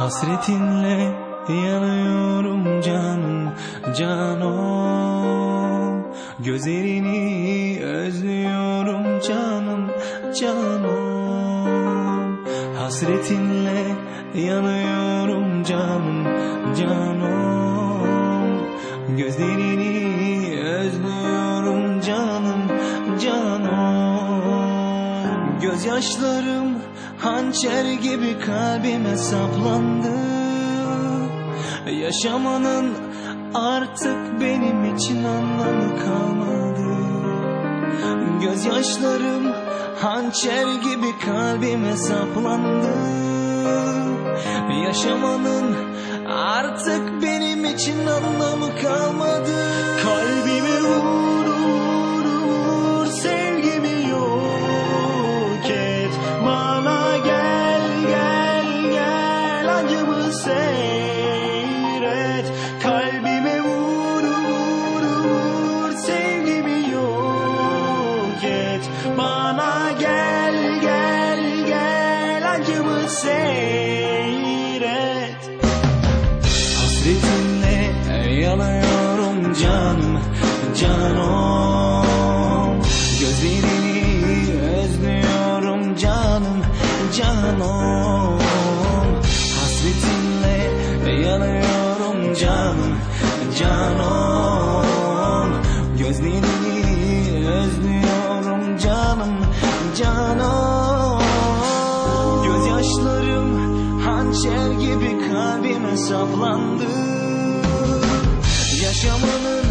Hasretinle yanıyorum canım canom Gözlerini özlüyorum canım canom Hasretinle yanıyorum canım canom Gözlerini Gözyaşlarım hançer gibi kalbime saplandı. Yaşamanın artık benim için anlamı kalmadı. Gözyaşlarım hançer gibi kalbime saplandı. Yaşamanın artık benim için anlamı kalmadı. Kalbime vur canım canom Gözlerini özlüyorum canım canom Hasretinle yanıyorum canım canom Gözlerini özlüyorum canım canom Gözyaşlarım hançer gibi kalbime saplandı Yaşamanın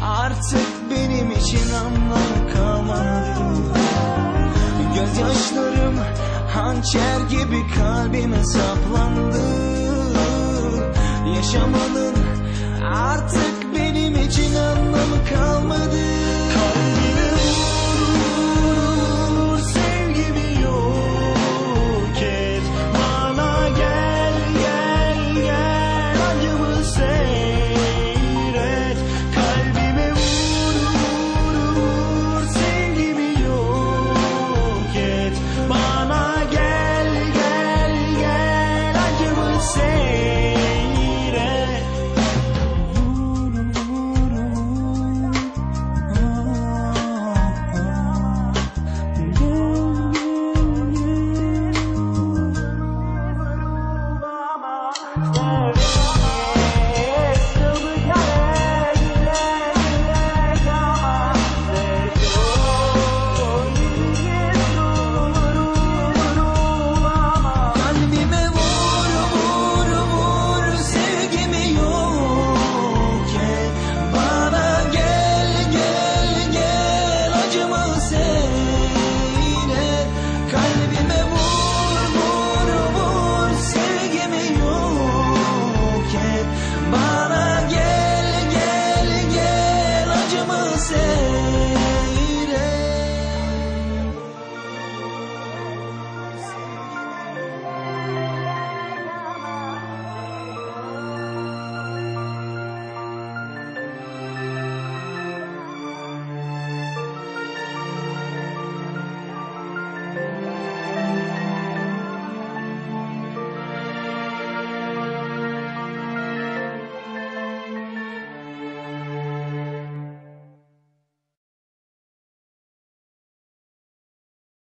artık benim için anlamı kalmadı. Gözyaşlarım hançer gibi kalbime saplandı. Yaşamanın oh